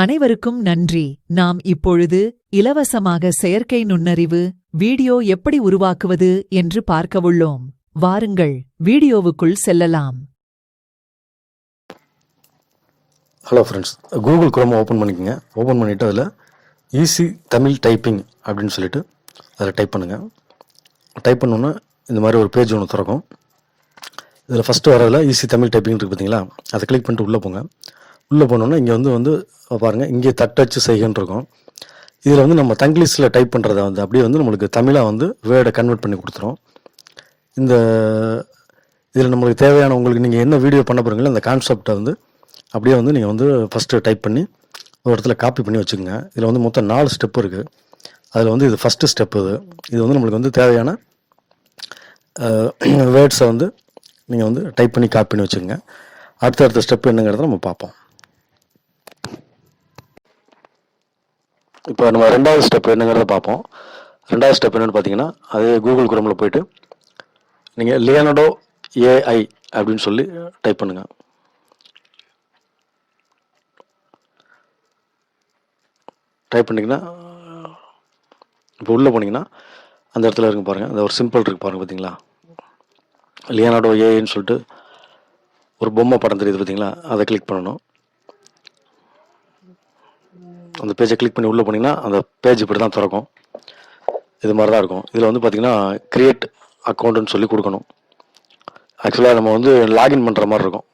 அனைவருக்கும் நன்றி. நாம் இப்பொழுது இலவசமாக செயற்கை நுண்ணறிவு வீடியோ எப்படி உருவாக்குவது என்று பார்க்கவுள்ளோம். வாருங்கள் வீடியோவுக்குள் செல்லலாம். Hello friends Google Chrome open பண்ணிக்கோங்க. ஓப்பன் பண்ணிவிட்டு அதில் ஈஸி தமிழ் டைப்பிங் அப்படின்னு சொல்லிட்டு அதில் டைப் பண்ணுங்கள் டைப் பண்ணோன்னே இந்த மாதிரி ஒரு பேஜ் ஒன்று திறக்கும். இதில் ஃபஸ்ட்டு வரதில் ஈஸி தமிழ் டைப்பிங் இருக்குது பார்த்தீங்களா அதை கிளிக் பண்ணிட்டு உள்ளே போங்க. உள்ளே போனோன்னே இங்கே வந்து வந்து பாருங்கள் இங்கே தட்டச்சு செய்கன்னு இருக்கும். இதில் வந்து நம்ம தங்கிலீஷில் டைப் பண்ணுறத வந்து அப்படியே வந்து நம்மளுக்கு தமிழாக வந்து வேர்டை கன்வெர்ட் பண்ணி கொடுத்துரும். இந்த இதில் நம்மளுக்கு தேவையான உங்களுக்கு நீங்கள் என்ன வீடியோ பண்ண போகிறீங்களோ அந்த கான்செப்டை வந்து அப்படியே வந்து நீங்கள் வந்து ஃபஸ்ட்டு டைப் பண்ணி ஒரு இடத்துல காப்பி பண்ணி வச்சுக்கோங்க. இதில் வந்து மொத்தம் நாலு ஸ்டெப் இருக்குது அதில் வந்து இது ஃபஸ்ட்டு ஸ்டெப் இது. இது வந்து நம்மளுக்கு வந்து தேவையான வேர்ட்ஸை வந்து நீங்கள் வந்து டைப் பண்ணி காப்பி பண்ணி வச்சுக்கோங்க. அடுத்தடுத்த ஸ்டெப் என்னங்கிறத நம்ம பார்ப்போம். இப்போ நம்ம ரெண்டாவது ஸ்டெப் என்னங்கிறத பார்ப்போம். ரெண்டாவது ஸ்டெப் என்னென்னு பார்த்தீங்கன்னா அது கூகுள் குரோமில் போயிட்டு நீங்கள் லியனடோ ஏஐ அப்படின்னு சொல்லி டைப் பண்ணுங்கள் டைப் பண்ணிங்கன்னா இப்போ உள்ளே போனீங்கன்னா அந்த இடத்துல இருக்கு பாருங்கள் அந்த ஒரு சிம்பிள் இருக்குது பாருங்கள் பார்த்தீங்களா? லியனாடோ ஏஐன்னு சொல்லிட்டு ஒரு பொம்மை படம் தெரியுது பார்த்தீங்களா? அதை கிளிக் பண்ணணும். அந்த பேஜை கிளிக் பண்ணி உள்ளே போனீங்கன்னா அந்த பேஜ் இப்படி தான் திறக்கும். இது மாதிரி தான் இருக்கும். இதில் வந்து பார்த்தீங்கன்னா க்ரியேட் அக்கௌண்ட்டுன்னு சொல்லி கொடுக்கணும். ஆக்சுவலாக நம்ம வந்து லாகின் பண்ணுற மாதிரி இருக்கும்.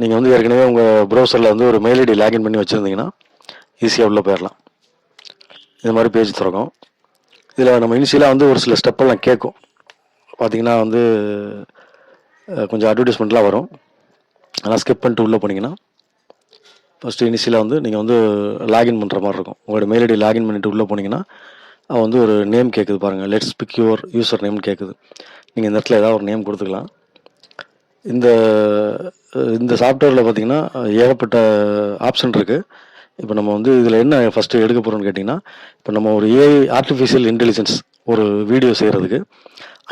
நீங்கள் வந்து ஏற்கனவே உங்கள் ப்ரௌசரில் வந்து ஒரு மெயில் ஐடி லாகின் பண்ணி வச்சுருந்தீங்கன்னா ஈஸியாக உள்ளே போயிடலாம் இது மாதிரி பேஜ் திறக்கும். இதில் நம்ம இனிஷியலாக வந்து ஒரு சில ஸ்டெப்பெல்லாம் கேட்கும் பார்த்தீங்கன்னா வந்து கொஞ்சம் அட்வர்டைஸ்மெண்ட்லாம் வரும். அதெல்லாம் ஸ்கிப் பண்ணிட்டு உள்ளே போனீங்கன்னா ஃபஸ்ட்டு இனிஷியலாக வந்து நீங்கள் வந்து லாகின் பண்ணுற மாதிரி இருக்கும். உங்களோட மெயில் ஐடி லாகின் பண்ணிட்டு உள்ளே போனீங்கன்னா அவன் வந்து ஒரு நேம் கேட்குது பாருங்கள் லெட்ஸ் பிக் யுவர் யூசர் நேம்னு கேட்குது நீங்கள் இந்த இடத்துல ஏதாவது ஒரு நேம் கொடுத்துக்கலாம். இந்த இந்த சாஃப்ட்வேரில் பார்த்தீங்கன்னா ஏகப்பட்ட ஆப்ஷன் இருக்குது இப்போ நம்ம வந்து இதில் என்ன ஃபஸ்ட்டு எடுக்க போகிறோம்னு கேட்டிங்கன்னா இப்போ நம்ம ஒரு ஏஐ ஆர்டிஃபிஷியல் இன்டெலிஜென்ஸ் ஒரு வீடியோ செய்கிறதுக்கு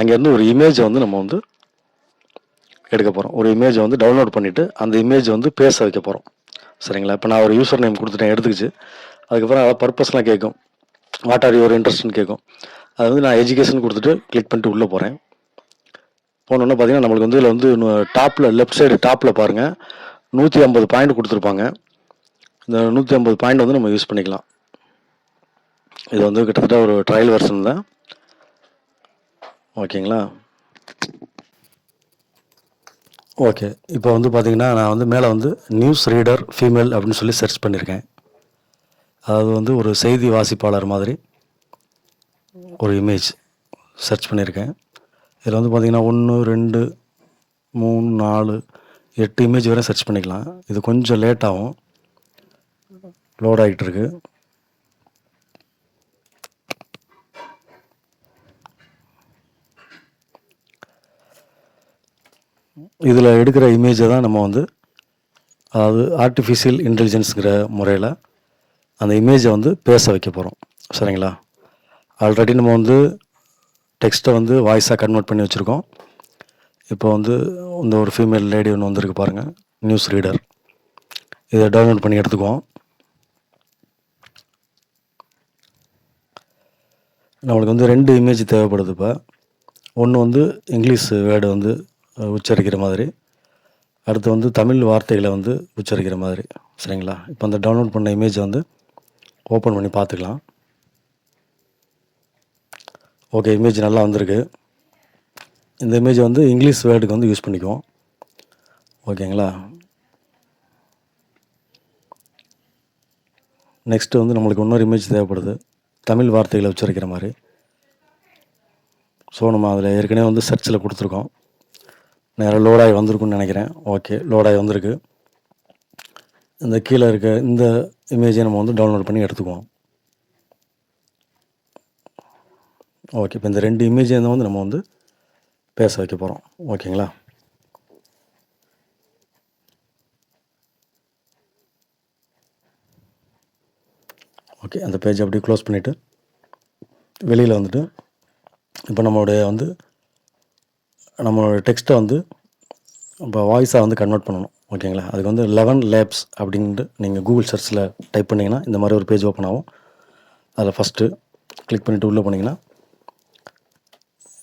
அங்கேருந்து ஒரு இமேஜை வந்து நம்ம வந்து எடுக்க போகிறோம் ஒரு இமேஜை வந்து டவுன்லோட் பண்ணிவிட்டு அந்த இமேஜை வந்து பேச வைக்க போகிறோம் சரிங்களா? இப்போ நான் ஒரு யூசர் நேம் கொடுத்துட்டேன் எடுத்துக்கிச்சு. அதுக்கப்புறம் அதை பர்பஸ்லாம் கேட்கும் வாட் ஆர் யுவர் இன்ட்ரெஸ்ட்னு கேட்கும் அது வந்து நான் எஜுகேஷன் கொடுத்துட்டு கிளிக் பண்ணிட்டு உள்ளே போகிறேன் போனோன்னே பார்த்தீங்கன்னா நம்மளுக்கு வந்து இதில் வந்து டாப்பில் லெஃப்ட் சைடு டாப்பில் பாருங்கள் நூற்றி ஐம்பது பாயிண்ட் கொடுத்துருப்பாங்க. இந்த நூற்றி ஐம்பது பாயிண்ட் வந்து நம்ம யூஸ் பண்ணிக்கலாம். இது வந்து கிட்டத்தட்ட ஒரு ட்ரையல் வெர்ஷன் தான். ஓகேங்களா ஓகே. இப்போ வந்து பார்த்தீங்கன்னா நான் வந்து மேலே வந்து நியூஸ் ரீடர் ஃபீமேல் அப்படின்னு சொல்லி சர்ச் பண்ணியிருக்கேன் அதாவது வந்து ஒரு செய்தி வாசிப்பாளர் மாதிரி ஒரு இமேஜ் சர்ச் பண்ணியிருக்கேன் இதில் வந்து பார்த்திங்கன்னா ஒன்று ரெண்டு மூணு நாலு எட்டு இமேஜ் வரை சர்ச் பண்ணிக்கலாம். இது கொஞ்சம் லேட் ஆகும். லோட் ஆகிட்டு இதில் எடுக்கிற இமேஜை தான் நம்ம வந்து அதாவது ஆர்டிஃபிஷியல் இன்டெலிஜென்ஸுங்கிற முறையில் அந்த இமேஜை வந்து பேச வைக்க போகிறோம் சரிங்களா? ஆல்ரெடி நம்ம வந்து டெக்ஸ்ட்டை வந்து வாய்ஸாக கன்வெர்ட் பண்ணி வச்சுருக்கோம். இப்போ வந்து இந்த ஒரு ஃபீமேல் லேடி ஒன்று வந்திருக்கு பாருங்கள் நியூஸ் ரீடர் இதை டவுன்லோட் பண்ணி எடுத்துக்குவோம். நம்மளுக்கு வந்து ரெண்டு இமேஜ் தேவைப்படுது இப்போ. ஒன்று வந்து இங்கிலீஷ் வேர்டு வந்து உச்சரிக்கிற மாதிரி. அடுத்து வந்து தமிழ் வார்த்தைகளை வந்து உச்சரிக்கிற மாதிரி. சரிங்களா? இப்போ அந்த டவுன்லோட் பண்ண இமேஜை வந்து ஓப்பன் பண்ணி பார்த்துக்கலாம். ஓகே இமேஜ் நல்லா வந்திருக்கு. இந்த இமேஜ் வந்து இங்கிலீஷ் வேர்டுக்கு வந்து யூஸ் பண்ணிக்குவோம். ஓகேங்களா நெக்ஸ்ட்டு வந்து நம்மளுக்கு இன்னொரு இமேஜ் தேவைப்படுது. தமிழ் வார்த்தைகளை உச்சரிக்கிற மாதிரி. ஸோ நம்ம அதில் ஏற்கனவே வந்து சர்ச்சில் கொடுத்துருக்கோம். நேராக லோடாகி வந்திருக்குன்னு நினைக்கிறேன். ஓகே லோடாகி வந்திருக்கு. இந்த கீழே இருக்க இந்த இமேஜை நம்ம வந்து டவுன்லோட் பண்ணி எடுத்துக்குவோம். ஓகே இப்போ இந்த ரெண்டு இமேஜை வந்து நம்ம வந்து பேச வைக்க போகிறோம் ஓகேங்களா ஓகே அந்த பேஜ் அப்படியே க்ளோஸ் பண்ணிவிட்டு வெளியில் வந்துட்டு இப்போ நம்மளுடைய வந்து நம்மளோட டெக்ஸ்ட்டை வந்து இப்போ வாய்ஸாக வந்து கன்வெர்ட் பண்ணணும் ஓகேங்களா அதுக்கு வந்து லெவன் லேப்ஸ் அப்படின்ட்டு நீங்கள் கூகுள் சர்ச்சில் டைப் பண்ணிங்கன்னா இந்த மாதிரி ஒரு பேஜ் ஓப்பன் ஆகும். அதில் ஃபஸ்ட்டு கிளிக் பண்ணிவிட்டு உள்ளே போனீங்கன்னா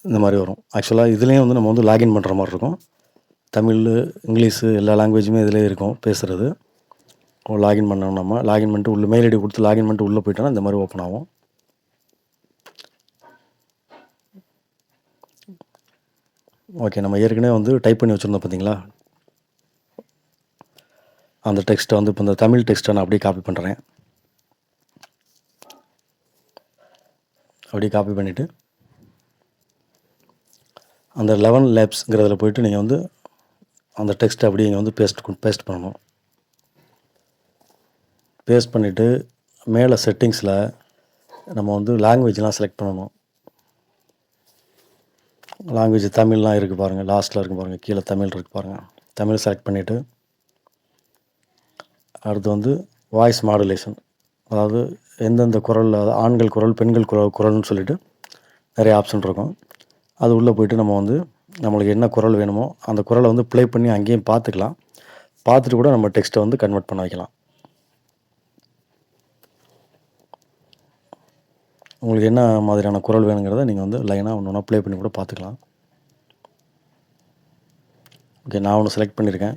இந்த மாதிரி வரும். ஆக்சுவலாக இதுலேயும் வந்து நம்ம வந்து லாகின் பண்ணுற மாதிரி இருக்கும். தமிழ் இங்கிலீஷு எல்லா லாங்குவேஜுமே இதிலே இருக்கும் பேசுகிறது லாகின் பண்ணணும் நம்ம. லாகின் பண்ணிட்டு உள்ள மெயில் ஐடி கொடுத்து லாகின் பண்ணிட்டு உள்ளே போயிட்டோன்னா இந்த மாதிரி ஓப்பன் ஆகும். ஓகே நம்ம ஏற்கனவே வந்து டைப் பண்ணி வச்சுருந்தோம் பார்த்தீங்களா அந்த டெக்ஸ்ட்டை வந்து இப்போ இந்த தமிழ் டெக்ஸ்ட்டை நான் அப்படியே காப்பி பண்ணுறேன் அப்படியே காப்பி பண்ணிவிட்டு அந்த லெவன் லேப்ஸ்ங்கிறதுல போயிட்டு நீங்கள் வந்து அந்த டெக்ஸ்ட்டை அப்படியே இங்கே வந்து பேஸ்ட் பேஸ்ட் பண்ணணும். பேஸ்ட் பண்ணிவிட்டு மேலே செட்டிங்ஸில் நம்ம வந்து லாங்குவேஜ்லாம் செலக்ட் பண்ணணும். லாங்குவேஜ் தமிழ்லாம் இருக்குது பாருங்கள் லாஸ்ட்டில் இருக்குது பாருங்கள் கீழே தமிழ் இருக்குது பாருங்கள் தமிழ் செலக்ட் பண்ணிவிட்டு அடுத்து வந்து வாய்ஸ் மாடுலேஷன் அதாவது எந்தெந்த குரல் அதாவது ஆண்கள் குரல் பெண்கள் குரல் குரல்னு சொல்லிட்டு நிறைய ஆப்ஷன் இருக்கும். அது உள்ளே போயிட்டு நம்ம வந்து நம்மளுக்கு என்ன குரல் வேணுமோ அந்த குரலை வந்து ப்ளே பண்ணி அங்கேயும் பார்த்துக்கலாம். பார்த்துட்டு கூட நம்ம டெக்ஸ்ட்டை வந்து கன்வெர்ட் பண்ண வைக்கலாம். உங்களுக்கு என்ன மாதிரியான குரல் வேணுங்கிறத நீங்கள் வந்து லைனாக ஒன்று ஒன்றா ப்ளே பண்ணி கூட பார்த்துக்கலாம். ஓகே நான் ஒன்று செலக்ட் பண்ணியிருக்கேன்.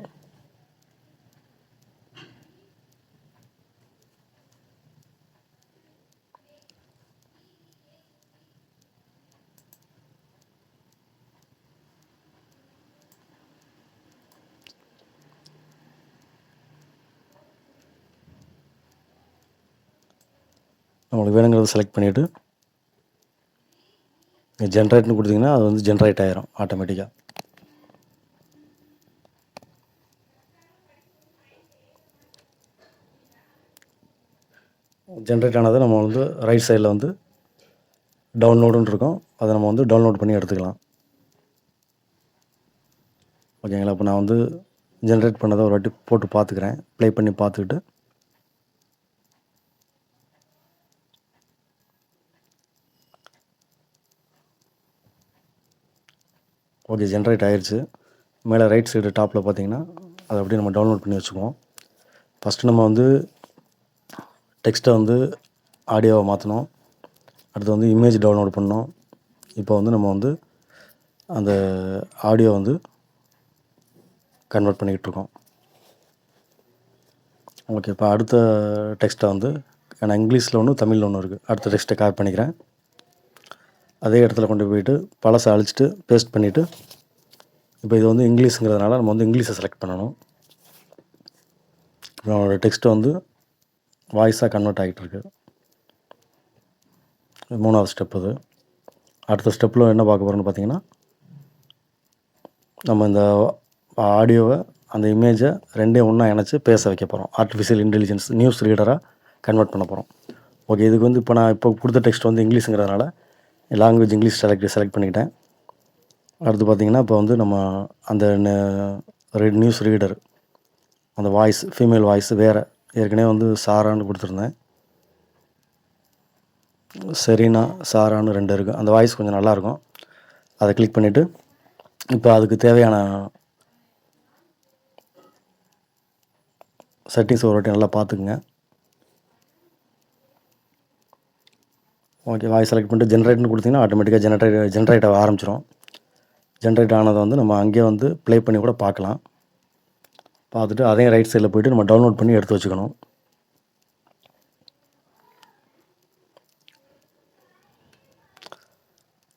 நம்மளுக்கு வேணுங்கிறத செலக்ட் பண்ணிவிட்டு ஜென்ரேட்னு கொடுத்தீங்கன்னா அது வந்து ஜென்ரேட் ஆகிரும் ஆட்டோமேட்டிக்காக ஜென்ரேட் ஆனதை நம்ம வந்து ரைட் சைடில் வந்து டவுன்லோடுன்னு இருக்கும். அதை நம்ம வந்து டவுன்லோட் பண்ணி எடுத்துக்கலாம். ஓகேங்களா? இப்போ நான் வந்து ஜென்ரேட் பண்ணதை ஒரு வாட்டி போட்டு பார்த்துக்கிறேன். ப்ளே பண்ணி பார்த்துக்கிட்டு ஓகே ஜென்ரேட் ஆயிடுச்சு மேலே ரைட் சைடு டாப்பில் பார்த்தீங்கன்னா அதை அப்படியே நம்ம டவுன்லோட் பண்ணி வச்சுக்குவோம். ஃபஸ்ட்டு நம்ம வந்து டெக்ஸ்ட்டை வந்து ஆடியோவை மாற்றணும் அடுத்து வந்து இமேஜ் டவுன்லோட் பண்ணோம் இப்போ வந்து நம்ம வந்து அந்த ஆடியோ வந்து கன்வெர்ட் பண்ணிக்கிட்டு இருக்கோம். ஓகே இப்போ அடுத்த டெக்ஸ்ட்டை வந்து ஏன்னா இங்கிலீஷில் ஒன்று தமிழில் ஒன்று இருக்குது அடுத்த டெக்ஸ்ட்டை காப்பி பண்ணிக்கிறேன். அதே இடத்துல கொண்டு போயிட்டு பழசை அழிச்சிட்டு பேஸ்ட் பண்ணிவிட்டு இப்போ இது வந்து இங்கிலீஷுங்கிறதுனால நம்ம வந்து இங்கிலீஷை செலக்ட் பண்ணணும். நம்மளோட டெக்ஸ்ட்டு வந்து வாய்ஸாக கன்வெர்ட் ஆகிட்டு இருக்கு மூணாவது ஸ்டெப் அது அடுத்த ஸ்டெப்பில் என்ன பார்க்க போகிறோம்னு பார்த்தீங்கன்னா நம்ம இந்த ஆடியோவை அந்த இமேஜை ரெண்டையும் ஒன்றா இணைச்சி பேச வைக்க போகிறோம் ஆர்டிஃபிஷியல் இன்டெலிஜென்ஸ் நியூஸ் ரீடராக கன்வெர்ட் பண்ண போகிறோம் ஓகே இதுக்கு வந்து இப்போ நான் இப்போ கொடுத்த டெக்ஸ்ட் வந்து இங்கிலீஷுங்கிறதுனால லாங்குவேஜ் இங்கிலீஷ் செலக்ட் செலக்ட் பண்ணிக்கிட்டேன். அடுத்து பார்த்திங்கன்னா இப்போ வந்து நம்ம அந்த நியூஸ் ரீடர் அந்த வாய்ஸ் ஃபீமேல் வாய்ஸ் வேறு ஏற்கனவே வந்து சாரான்னு கொடுத்துருந்தேன். செரீனா சாரான்னு ரெண்டு இருக்கும் அந்த வாய்ஸ் கொஞ்சம் நல்லாயிருக்கும் அதை கிளிக் பண்ணிவிட்டு இப்போ அதுக்கு தேவையான செட்டிங்ஸ் ஒரு வாட்டி நல்லா பார்த்துக்குங்க. ஓகே வாய்ஸ் செலக்ட் பண்ணிட்டு ஜென்ரேட்னு கொடுத்தீங்கன்னா ஆட்டோமேட்டிக்காக ஜென்ரேட் ஜென்ரேட் ஆக ஆரம்பிச்சிடும் ஜென்ரேட் ஆனதை வந்து நம்ம அங்கேயே வந்து ப்ளே பண்ணி கூட பார்க்கலாம். பார்த்துட்டு அதையும் ரைட் சைடில் போயிட்டு நம்ம டவுன்லோட் பண்ணி எடுத்து வச்சுக்கணும்.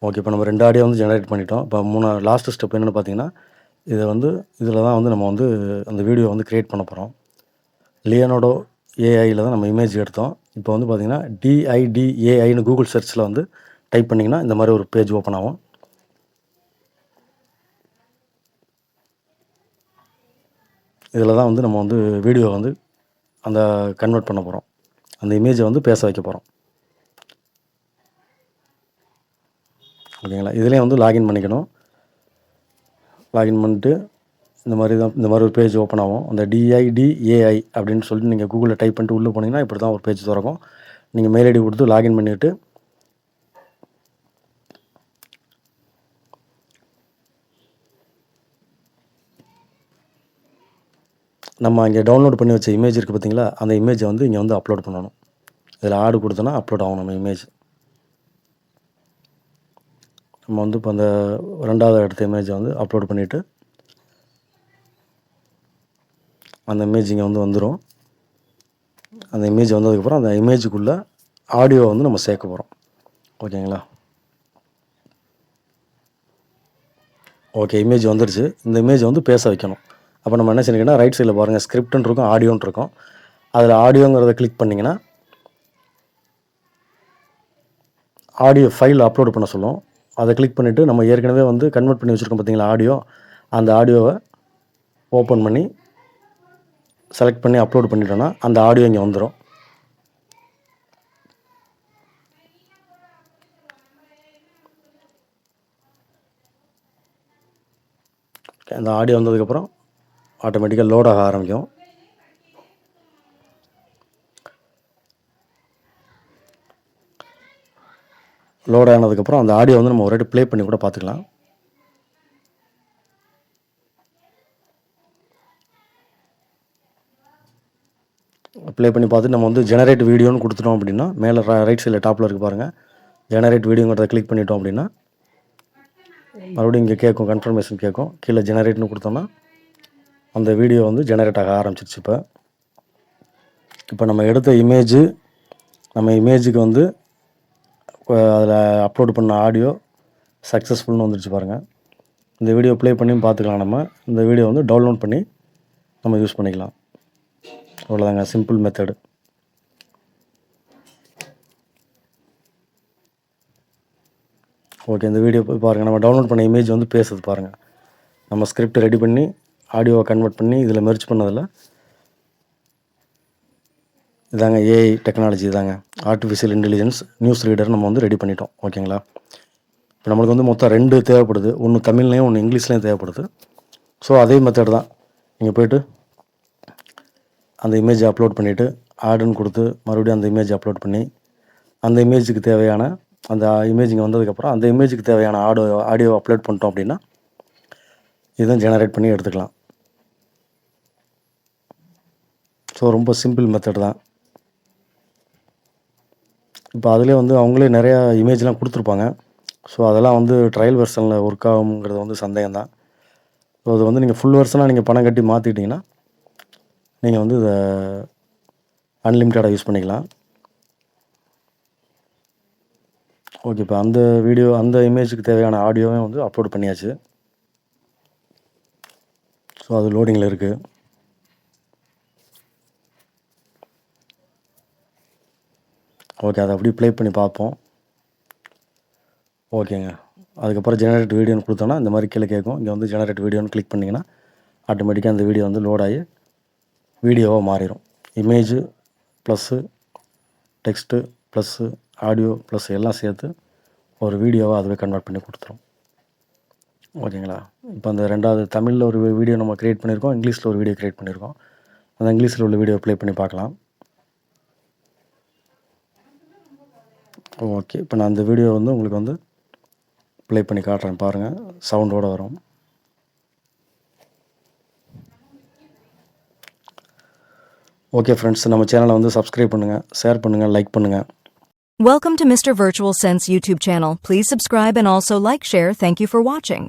ஓகே இப்போ நம்ம ரெண்டு ஆடியோ வந்து ஜென்ரேட் பண்ணிட்டோம். இப்போ மூணு லாஸ்ட் ஸ்டெப் என்னென்னு பார்த்தீங்கன்னா இதை வந்து இதில் தான் வந்து நம்ம வந்து அந்த வீடியோ வந்து க்ரியேட் பண்ண போகிறோம் லியனோடோ ஏஐயில் தான் நம்ம இமேஜ் எடுத்தோம். இப்போ வந்து பார்த்திங்கன்னா டிஐடிஏஐன்னு கூகுள் சர்ச்சில் வந்து டைப் பண்ணிங்கன்னா இந்த மாதிரி ஒரு பேஜ் ஓப்பன் ஆகும். இதில் தான் வந்து நம்ம வந்து வீடியோ வந்து அந்த கன்வெர்ட் பண்ண போகிறோம் அந்த இமேஜை வந்து பேச வைக்க போகிறோம் ஓகேங்களா? இதுலேயும் வந்து லாகின் பண்ணிக்கணும். லாகின் பண்ணிட்டு இந்த மாதிரி தான் இந்த மாதிரி ஒரு பேஜ் ஓப்பன் ஆகும். அந்த டிஐடிஏஐ அப்படின்னு சொல்லிட்டு நீங்கள் கூகுளில் டைப் பண்ணிட்டு உள்ளே போனீங்கன்னா இப்படி தான் ஒரு பேஜ் திறக்கும். நீங்கள் மெயில் ஐடி கொடுத்து லாகின் பண்ணிவிட்டு நம்ம இங்கே டவுன்லோட் பண்ணி வச்ச இமேஜ் இருக்குது பார்த்தீங்களா? அந்த இமேஜை வந்து இங்கே வந்து அப்லோட் பண்ணணும். இதில் ஆடு கொடுத்தோன்னா அப்லோட் ஆகும் நம்ம இமேஜ் நம்ம வந்து இப்போ அந்த ரெண்டாவது எடுத்த இமேஜை வந்து அப்லோட் பண்ணிவிட்டு அந்த இமேஜ் இங்கே வந்து வந்துடும் அந்த இமேஜ் வந்ததுக்கப்புறம் அந்த இமேஜுக்குள்ளே ஆடியோ வந்து நம்ம சேர்க்க போகிறோம் ஓகேங்களா? ஓகே இமேஜ் வந்துடுச்சு இந்த இமேஜ் வந்து பேச வைக்கணும். அப்போ நம்ம என்ன செய்யணும்னா ரைட் சைடில் பாருங்கள் ஸ்கிரிப்ட்னு இருக்கும் ஆடியோன்னு இருக்கும். அதில் ஆடியோங்கிறத கிளிக் பண்ணிங்கன்னா ஆடியோ ஃபைல் அப்லோட் பண்ண சொல்லும். அதை கிளிக் பண்ணிவிட்டு நம்ம ஏற்கனவே வந்து கன்வெர்ட் பண்ணி வச்சுருக்கோம் பார்த்தீங்களா ஆடியோ அந்த ஆடியோவை ஓப்பன் பண்ணி செலக்ட் பண்ணி அப்லோட் பண்ணிட்டோன்னா அந்த ஆடியோ இங்கே வந்துடும் அந்த ஆடியோ வந்ததுக்கப்புறம் ஆட்டோமேட்டிக்காக லோட் ஆக ஆரம்பிக்கும். லோட் ஆனதுக்கப்புறம் அந்த ஆடியோ வந்து நம்ம ஒரு ப்ளே பண்ணி கூட பார்த்துக்கலாம். ப்ளே பண்ணி பார்த்து நம்ம வந்து ஜெனரேட் வீடியோன்னு கொடுத்துட்டோம் அப்படின்னா மேலே ரைட் சைடில் டாப்பில் இருக்குது பாருங்கள் ஜெனரேட் வீடியோங்கிறத கிளிக் பண்ணிட்டோம் அப்படின்னா மறுபடியும் இங்கே கேட்கும் கன்ஃபர்மேஷன் கேட்கும் கீழே ஜெனரேட்னு கொடுத்தோம்னா அந்த வீடியோ வந்து ஜெனரேட் ஆக ஆரம்பிச்சிருச்சு இப்போ. இப்போ நம்ம எடுத்த இமேஜு நம்ம இமேஜுக்கு வந்து அதில் அப்லோட் பண்ண ஆடியோ சக்ஸஸ்ஃபுல்னு வந்துருச்சு பாருங்கள் இந்த வீடியோ ப்ளே பண்ணியும் பார்த்துக்கலாம் நம்ம. இந்த வீடியோ வந்து டவுன்லோட் பண்ணி நம்ம யூஸ் பண்ணிக்கலாம். அவ்வளோதாங்க சிம்பிள் மெத்தடு ஓகே இந்த வீடியோ போய் பாருங்கள் நம்ம டவுன்லோட் பண்ண இமேஜ் வந்து பேசுது பாருங்கள் நம்ம ஸ்கிரிப்ட் ரெடி பண்ணி ஆடியோவை கன்வெர்ட் பண்ணி இதில் மெர்ச் பண்ணதில் இதாங்க ஏஐ டெக்னாலஜி இதாங்க. ஆர்டிஃபிஷியல் இன்டெலிஜென்ஸ் நியூஸ் ரீடர் நம்ம வந்து ரெடி பண்ணிட்டோம். ஓகேங்களா இப்போ நம்மளுக்கு வந்து மொத்தம் ரெண்டு தேவைப்படுது. ஒன்று தமிழ்லேயும் ஒன்று இங்கிலீஷ்லேயும் தேவைப்படுது. ஸோ அதே மெத்தட் தான். நீங்கள் போயிட்டு அந்த இமேஜை அப்லோட் பண்ணிவிட்டு ஆடுன்னு கொடுத்து மறுபடியும் அந்த இமேஜ் அப்லோட் பண்ணி அந்த இமேஜுக்கு தேவையான அந்த இமேஜிங் வந்ததுக்கப்புறம் அந்த இமேஜுக்கு தேவையான ஆடியோ ஆடியோ அப்லோட் பண்ணிட்டோம் அப்படின்னா இதுவும் ஜெனரேட் பண்ணி எடுத்துக்கலாம். ஸோ ரொம்ப சிம்பிள் மெத்தட் தான். இப்போ அதிலே வந்து அவங்களே நிறையா இமேஜ்லாம் கொடுத்துருப்பாங்க. ஸோ அதெல்லாம் வந்து ட்ரையல் வெர்ஷனில் ஒர்க் ஆகுங்கிறது வந்து சந்தேகம் தான் ஸோ அது வந்து நீங்கள் ஃபுல் வெர்ஷனாக நீங்கள் பணம் கட்டி மாற்றிட்டிங்கன்னா நீங்கள் வந்து இதை அன்லிமிட்டடாக யூஸ் பண்ணிக்கலாம். ஓகே இப்போ அந்த வீடியோ அந்த இமேஜுக்கு தேவையான ஆடியோவே வந்து அப்லோட் பண்ணியாச்சு. ஸோ அது லோடிங்கில் இருக்குது ஓகே அதை அப்படியே ப்ளே பண்ணி பார்ப்போம். ஓகேங்க அதுக்கப்புறம் ஜெனரேட் வீடியோன்னு கொடுத்தோன்னா இந்த மாதிரி கீழே கேட்கும். இங்கே வந்து ஜெனரேட் வீடியோன்னு கிளிக் பண்ணிங்கன்னா ஆட்டோமேட்டிக்காக அந்த வீடியோ வந்து லோட் ஆகி வீடியோவாக மாறிடும் image plus text plus audio plus எல்லாம் சேர்த்து ஒரு வீடியோவாக அதுவே கன்வெர்ட் பண்ணி கொடுத்துரும். ஓகேங்களா? இப்போ அந்த ரெண்டாவது தமிழில் ஒரு வீடியோ நம்ம க்ரியேட் பண்ணியிருக்கோம் இங்கிலீஷில் ஒரு வீடியோ க்ரியேட் பண்ணியிருக்கோம் அந்த இங்கிலீஷில் உள்ள வீடியோ ப்ளே பண்ணி பார்க்கலாம். ஓகே இப்போ நான் அந்த வீடியோ வந்து உங்களுக்கு வந்து ப்ளே பண்ணி காட்டுறேன் பாருங்கள் சவுண்டோடு வரும். ஓகே ஃப்ரெண்ட்ஸ் நம்ம சேனலை வந்து சப்ஸ்கிரைப் பண்ணுங்கள் ஷேர் பண்ணுங்கள் லைக் பண்ணுங்கள் Welcome to Mr. Virtual Sense YouTube channel. Please subscribe and also like share. Thank you for watching.